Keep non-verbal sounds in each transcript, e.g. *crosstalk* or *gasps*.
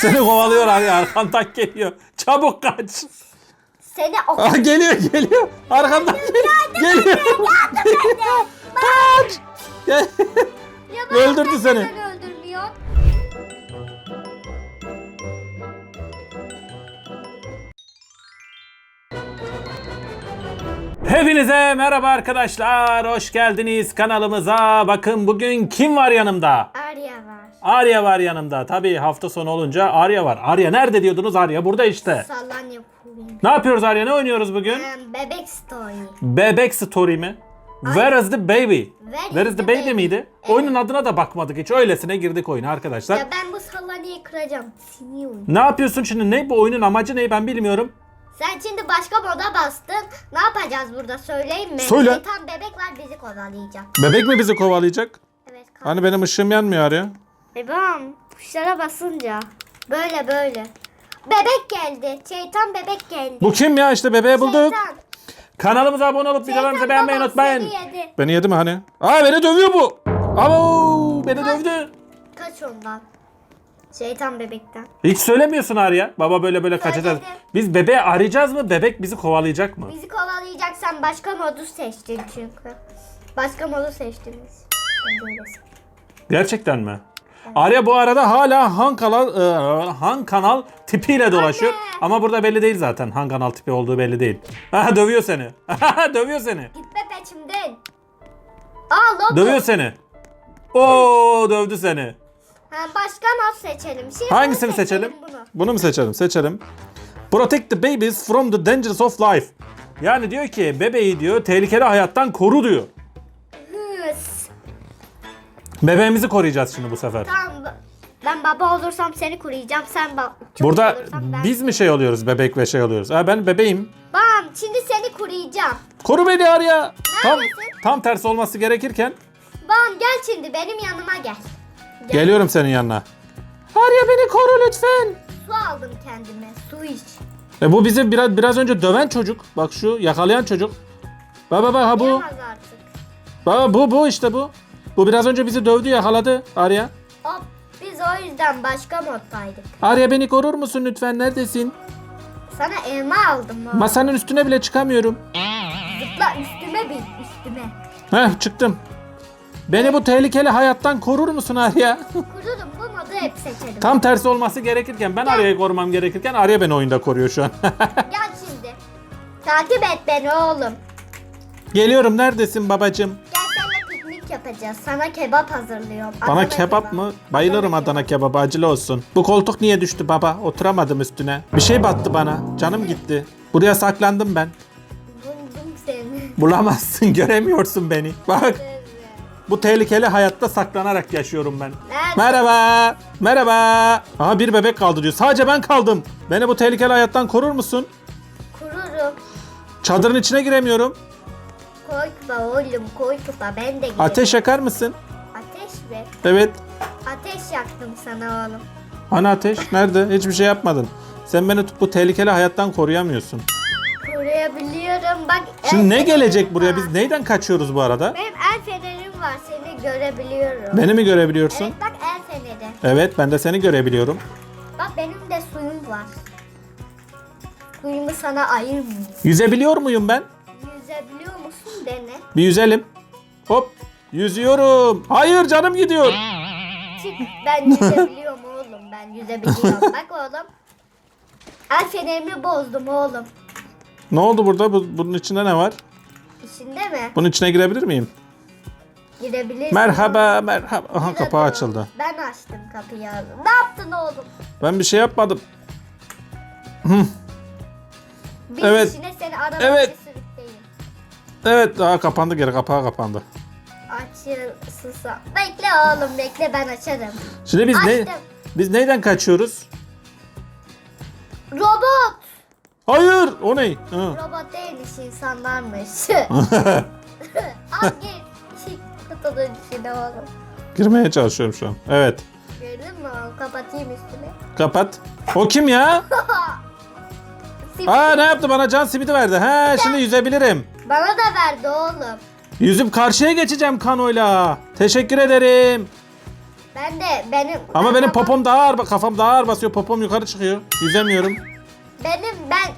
Seni kovalıyor Arya arkandan geliyor. Çabuk kaç. Seni o Aa, geliyor geliyor. Arkandan geliyor. Geliyor. Kaç. Gel. Ya ben Öldürdü seni. neden öldürmüyor? Hepinize merhaba arkadaşlar. Hoş geldiniz kanalımıza. Bakın bugün kim var yanımda? Arya var. Yanımda. Tabii hafta sonu olunca Arya var. Arya nerede diyordunuz? Arya burada işte. Sallan. Ne yapıyoruz Arya? Ne oynuyoruz bugün? Bebek story. Bebek Story mi? Where is the baby? Where is the baby miydi? Evet. Oyunun adına da bakmadık hiç. Öylesine girdik oyuna arkadaşlar. Ya ben bu sallanıyı kıracağım. Siniyorum. Ne yapıyorsun şimdi? Ne bu oyunun amacı ne? Ben bilmiyorum. Sen şimdi başka moda bastın. Ne yapacağız burada söyleyeyim mi? Söyle. Şeytan bebek var bizi kovalayacak. Bebek mi bizi kovalayacak? Evet. Hani benim ışığım yanmıyor Arya. Bebeğim tuşlara basınca. Böyle böyle. Bebek geldi. Şeytan bebek geldi. Bu kim ya? İşte bebeği bulduk. Şeytan. Kanalımıza abone olup videolarımızı Şeytan beğenmeyi unutmayın. seni yedi. Beni yedi mi hani? Aa beni dövüyor bu. Abo beni dövdü. Kaç ondan. Şeytan bebekten. Hiç söylemiyorsun Arya. Baba böyle böyle kaçacağız. Söyledim. Biz bebeği arayacağız mı? Bebek bizi kovalayacak mı? Bizi kovalayacaksan başka modu seçtin çünkü. Başka modu seçtiniz. Ben. Gerçekten mi? Arya bu arada hala Han kanal e, Han kanal tipiyle dolaşıyor. Anne. Ama burada belli değil zaten. Han kanal tipi olduğu belli değil. *laughs* Ha dövüyor seni. *laughs* dövüyor seni. Gitme peşimden. Aa logo. Dövüyor seni. Oo dövdü seni. Ha, başka mod seçelim. Şimdi Hangisini seçelim? Bunu. Bunu mu seçelim? Seçelim. Protect the babies from the dangers of life. Yani diyor ki bebeği diyor tehlikeli hayattan koru diyor. Bebeğimizi koruyacağız şimdi bu sefer. Tamam. Ben baba olursam seni koruyacağım. Sen ba- çocuk Burada olursan ben. biz mi şey oluyoruz bebek ve şey oluyoruz? Ha ben bebeğim. Bam şimdi seni koruyacağım. Koru beni Arya. Tam, Neredesin? tam tersi olması gerekirken Bam gel şimdi benim yanıma gel. Gel. geliyorum senin yanına. Arya beni koru lütfen. Su aldım kendime. Su iç. E bu bizi biraz biraz önce döven çocuk. Bak şu yakalayan çocuk. Bak bak ha bu. Yemez artık. Bak bu bu işte bu. Bu biraz önce bizi dövdü yakaladı Arya. Hop biz o yüzden başka moddaydık. Arya beni korur musun lütfen? Neredesin? Sana elma aldım o. Masanın üstüne bile çıkamıyorum. Zıpla üstüme bin üstüme. Heh çıktım. Beni bu tehlikeli hayattan korur musun Arya? Kururum bu modu hep seçelim. Tam tersi olması gerekirken ben Arya'yı korumam gerekirken Arya beni oyunda koruyor şu an. *laughs* Gel şimdi. Takip et beni oğlum. Geliyorum neredesin babacım? Yapacağız. Sana kebap hazırlıyorum. Bana Adana kebap mı? Bayılırım Adana kebabı acılı olsun. Bu koltuk niye düştü baba? Oturamadım üstüne. Bir şey battı bana. Canım gitti. Buraya saklandım ben. Buldum seni. Bulamazsın, *laughs* göremiyorsun beni. Bak bu tehlikeli hayatta saklanarak yaşıyorum ben. Nerede? Merhaba. Merhaba. Aha bir bebek kaldı diyor. Sadece ben kaldım. Beni bu tehlikeli hayattan korur musun? Kururum. Çadırın içine giremiyorum. Korkma oğlum korkma ben de giderim. Ateş yakar mısın? Ateş ver. Evet. Ateş yaktım sana oğlum. Hani ateş? Nerede? Hiçbir şey yapmadın. Sen beni bu tehlikeli hayattan koruyamıyorsun. Koruyabiliyorum bak. Şimdi ne gelecek fenerim buraya? var. Biz neyden kaçıyoruz bu arada? Benim el fenerim var seni görebiliyorum. Beni mi görebiliyorsun? Evet bak el feneri. Evet ben de seni görebiliyorum. Bak benim de suyum var. Suyumu sana ayırmıyorum. Yüzebiliyor muyum ben? Bir yüzelim. Hop. Yüzüyorum. Hayır canım gidiyor. Çık ben yüzebiliyorum oğlum ben yüzebiliyorum. *laughs* Bak oğlum. El fenerimi bozdum oğlum. Ne oldu burada? Bu- bunun içinde ne var? İçinde mi? Bunun içine girebilir miyim? Girebilirsin. Merhaba merhaba. Aha Gir kapağı açıldı. Ben açtım kapıyı oğlum. Ne yaptın oğlum? Ben bir şey yapmadım. Bir Evet. seni arabaya Evet. Evet daha kapandı geri kapağı kapandı. Açılsın. Bekle oğlum bekle ben açarım. Şimdi biz ne Açtım. biz neyden kaçıyoruz? Robot. Hayır o ne? Hı. Robot değilmiş insanlarmış. *laughs* *laughs* Al kutunun içine oğlum. Girmeye çalışıyorum şu an. Evet. Gördün mü oğlum? Kapatayım üstüne. Kapat. O kim ya? *laughs* Simit Aa ne yaptı bana can simidi verdi. He şimdi yüzebilirim. Bana da verdi oğlum. Yüzüp karşıya geçeceğim kanoyla. Teşekkür ederim. Ben de benim... Ama ben benim popom daha ağır, kafam daha ağır basıyor. Popom yukarı çıkıyor. Yüzemiyorum. Benim ben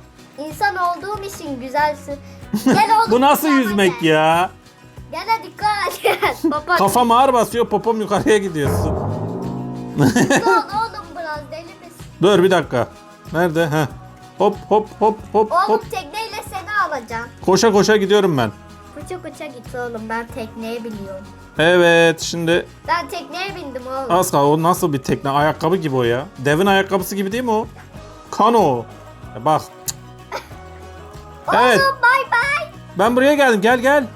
insan olduğum için güzelsin. Gel *laughs* oğlum. Bu nasıl yüzmek gel. ya? Gel hadi kaç. *laughs* Baba Kafam ağır basıyor, popom yukarıya gidiyorsun. hızlı *laughs* ol oğlum biraz deli misin? Dur bir dakika. Nerede? Heh. Hop hop hop hop Oğlum hop. tekneyle alacağım. Koşa koşa gidiyorum ben. Kuça kuça git oğlum ben tekneye biliyorum. Evet şimdi Ben tekneye bindim oğlum. kaldı. O nasıl bir tekne? Ayakkabı gibi o ya. Devin ayakkabısı gibi değil mi o? Kano. E bak. *laughs* Evet. Oğlum bay bay. Ben buraya geldim. Gel gel.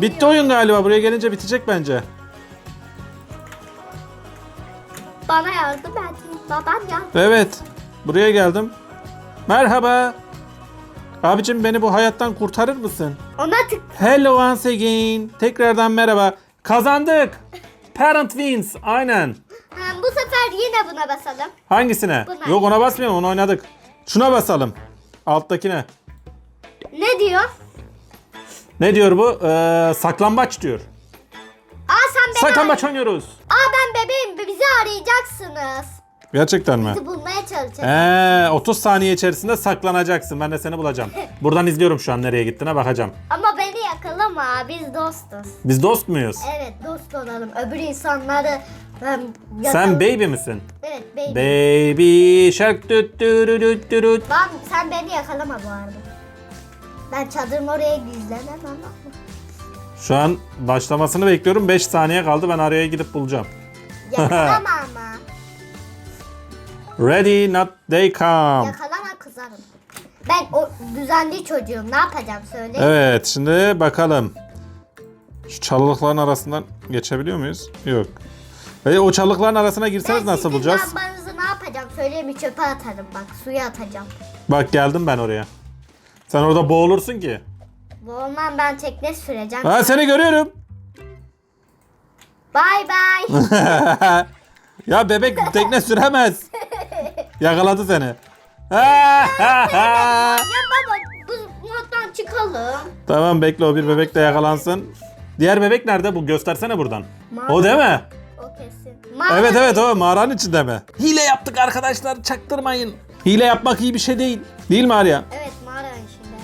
Bitti oyun galiba. Buraya gelince bitecek bence. Bana yardım et. Baban yardım. Evet. Buraya geldim. Merhaba. Abicim beni bu hayattan kurtarır mısın? Ona tık. Hello once again. Tekrardan merhaba. Kazandık. Parent wins. Aynen. Ha, bu sefer yine buna basalım. Hangisine? Buna. Yok ona basmayalım onu oynadık. Şuna basalım. Alttakine. Ne diyor? Ne diyor bu? Ee, saklambaç diyor. Aa sen beni Saklambaç oynuyoruz. Aa ben bebeğim bizi arayacaksınız. Gerçekten mi? Bizi bulmaya çalışacağız. Ee, 30 saniye içerisinde saklanacaksın. Ben de seni bulacağım. *laughs* Buradan izliyorum şu an nereye gittiğine bakacağım. Ama beni yakalama biz dostuz. Biz dost muyuz? Evet dost olalım. Öbür insanları ben Sen baby misin? Evet baby. Baby shark düt dürü düt dürü. Ben, sen beni yakalama bu arada. Ben çadırın oraya gizlenemem ama. Şu an başlamasını bekliyorum. 5 saniye kaldı. Ben araya gidip bulacağım. Yakalama *laughs* ama. Ready, not they come. Yakalama kızarım. Ben o düzenli çocuğum. Ne yapacağım söyle. Evet, şimdi bakalım. Şu çalılıkların arasından geçebiliyor muyuz? Yok. E, o çalılıkların arasına girseniz ben nasıl bulacağız? lambanızı ne yapacağım söyleyeyim mi çöpe atarım bak suya atacağım. Bak geldim ben oraya. Sen orada boğulursun ki. Boğulmam ben tekne süreceğim. Ha seni görüyorum. Bay bay. *laughs* ya bebek tekne süremez. *laughs* Yakaladı seni. ya *laughs* baba bu moddan çıkalım. tamam bekle o bir bebek de yakalansın. Diğer bebek nerede? Bu göstersene buradan. Mağara. O değil mi? O kesin. Mağara Evet evet o mağaranın içinde mi? Hile yaptık arkadaşlar çaktırmayın. Hile yapmak iyi bir şey değil. Değil mi Arya? Evet mağara içinde.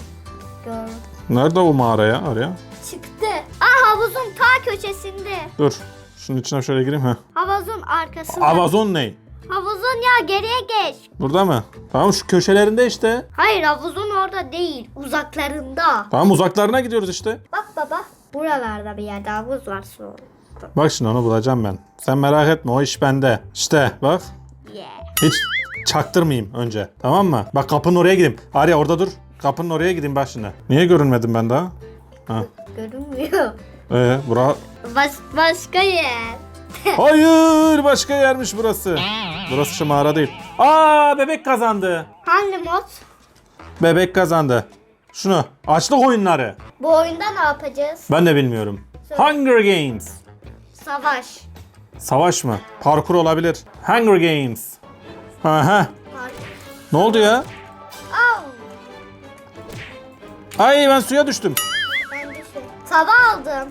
Gördüm. Nerede o mağara ya Arya? Çıktı. Aa havuzun ta köşesinde. Dur. Şunun içine şöyle gireyim ha. Havuzun arkasında. Amazon ne? Havuzun ya geriye geç. Burada mı? Tamam şu köşelerinde işte. Hayır havuzun orada değil. Uzaklarında. Tamam uzaklarına gidiyoruz işte. Bak baba. Buralarda bir yerde havuz var sonra. Bak şimdi onu bulacağım ben. Sen merak etme o iş bende. İşte bak. Yeah. Hiç çaktırmayayım önce. Tamam mı? Bak kapının oraya gideyim. Arya orada dur. Kapının oraya gideyim bak şimdi. Niye görünmedim ben daha? Ha. Görünmüyor. Ee, bura... Baş, başka yer. *laughs* Hayır başka yermiş burası. Burası şu mağara değil. Aa bebek kazandı. Hangi mod? Bebek kazandı. Şunu. Açlık oyunları. Bu oyunda ne yapacağız? Ben de bilmiyorum. Hunger Games. Savaş. Savaş mı? Parkur olabilir. Hunger Games. Aha. Ne oldu ya? Au. Ay ben suya düştüm. Ben de şey. Tava aldım.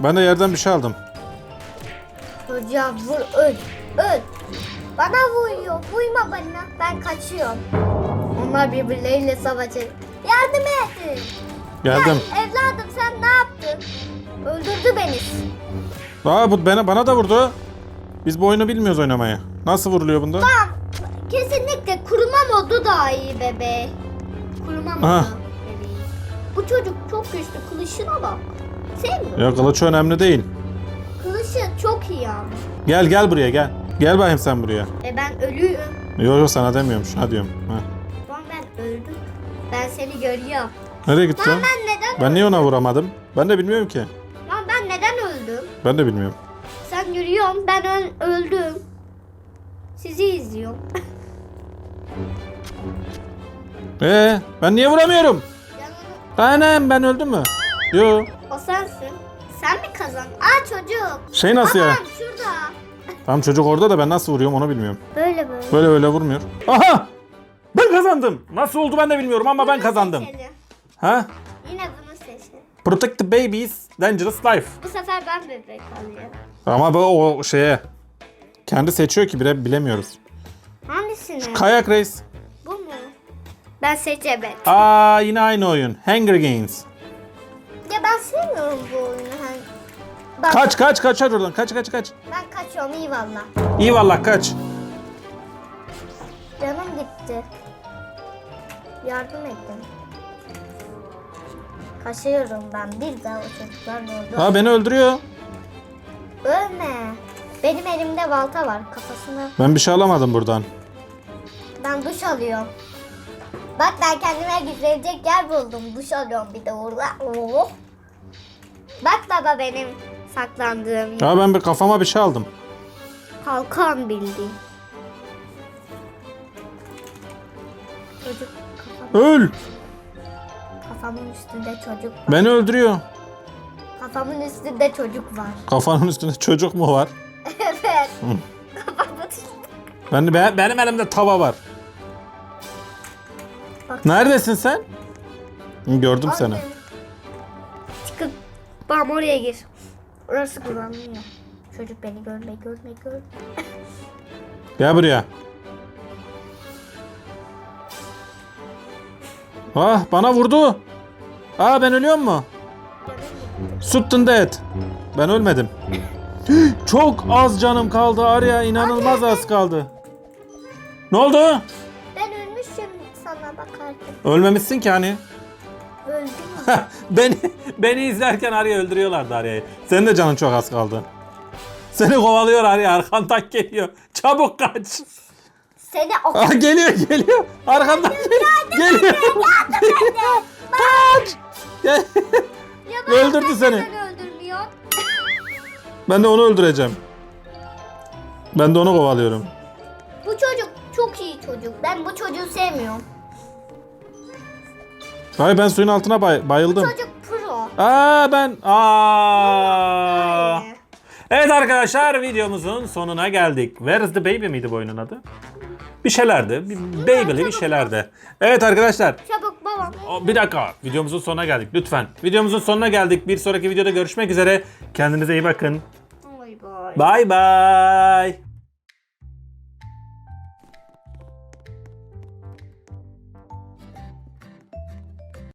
Ben de yerden bir şey aldım. Çocuğa vur öl. Öl. Bana vuruyor. Vurma bana. Ben kaçıyorum. Onlar birbirleriyle savaşır. Yardım edin. Geldim. Ya, evladım sen ne yaptın? Öldürdü beni. Aa bu bana, bana da vurdu. Biz bu oyunu bilmiyoruz oynamayı. Nasıl vuruluyor bunda? Tamam. Kesinlikle kuruma modu daha iyi bebe. Kuruma modu. Aha. bebeğim. Bu çocuk çok güçlü. Kılıçına bak. Sevmiyorum. Ya kılıç önemli değil. Kılışı çok iyi ama. Gel gel buraya gel. Gel bakayım sen buraya. E ben ölüyorum. Yok yok sana demiyorum şuna diyorum. Ha. Lan ben öldüm. Ben seni görüyorum. Nereye gitti? o? Lan ben neden Ben niye ona vuramadım? Ben de bilmiyorum ki. Lan ben neden öldüm? Ben de bilmiyorum. Sen yürüyorsun ben öl- öldüm. Sizi izliyorum. *laughs* Ee, ben niye vuramıyorum? Yanına- Anam ben öldüm mü? Yo. o sensin. Sen mi kazan? Aa çocuk. Şey nasıl ya? Aman şurada. Tam çocuk orada da ben nasıl vuruyorum onu bilmiyorum. Böyle böyle. Böyle böyle vurmuyor. Aha! Ben kazandım. Nasıl oldu ben de bilmiyorum ama ben kazandım. Seçelim. Ha? Yine bunu seçelim. Protect the babies, dangerous life. Bu sefer ben bebek alıyorum. Ama bu o şeye Kendi seçiyor ki bile bilemiyoruz. Hangisini? Kayak Reis. Bu mu? Ben seçemedim. Aa yine aynı oyun. Hunger Games. Ya ben sevmiyorum bu oyunu. Hani... Bak, Kaç kaç kaç hadi oradan. Kaç kaç kaç. Ben kaçıyorum iyi valla. İyi vallahi kaç. Canım gitti. Yardım edin. Kaçıyorum ben. Bir daha o çocuklar ne oldu? Aa beni öldürüyor. Ölme. Benim elimde balta var. Kafasını Ben bir şey alamadım buradan. ben duş alıyorum. Bak ben kendime gizlenecek yer buldum. Duş alıyorum bir de orada. Oh. Bak baba benim saklandığım yer. Ya ben bir kafama bir şey aldım. Kalkan bildiğin. Çocuk kafam, Öl. kafamın üstünde çocuk var. Beni öldürüyor. Kafamın üstünde çocuk var. Kafanın üstünde çocuk mu var? *laughs* evet. Kafamın üstünde. Ben, ben benim elimde tava var. Bak. Neredesin sen? Hı, Gördüm seni. Anne. Çıkıp bam oraya gir. Orası kullanılıyor. Çocuk beni görme görme görme. Gel buraya. Ah bana vurdu. Aa ben ölüyor mu? Suttun dead. Ben ölmedim. *gasps* Çok az canım kaldı Arya. inanılmaz az kaldı. Ne oldu? Ölmemişsin ki hani. Öldüm *laughs* beni beni izlerken Arya öldürüyorlardı Arya'yı. Senin de canın çok az kaldı. Seni kovalıyor Arya arkandan geliyor. Çabuk kaç. Seni o Aa, geliyor geliyor. Arkandan geliyor. Geliyor. Kaç. Gel. Öldürdü seni. Ben de onu öldüreceğim. Ben de onu kovalıyorum. Bu çocuk çok iyi çocuk. Ben bu çocuğu sevmiyorum. Hayır ben suyun altına bay- bayıldım. Çocuk pro. Aa ben aa. Evet arkadaşlar videomuzun sonuna geldik. Where is the baby miydi bu oyunun adı? Bir şeylerdi. Bir baby'li bir şeylerdi. Evet arkadaşlar. Çabuk babam. o- Bir dakika. Videomuzun sonuna geldik lütfen. Videomuzun sonuna geldik. Bir sonraki videoda görüşmek üzere. Kendinize iyi bakın. Bay bay. Bye bye.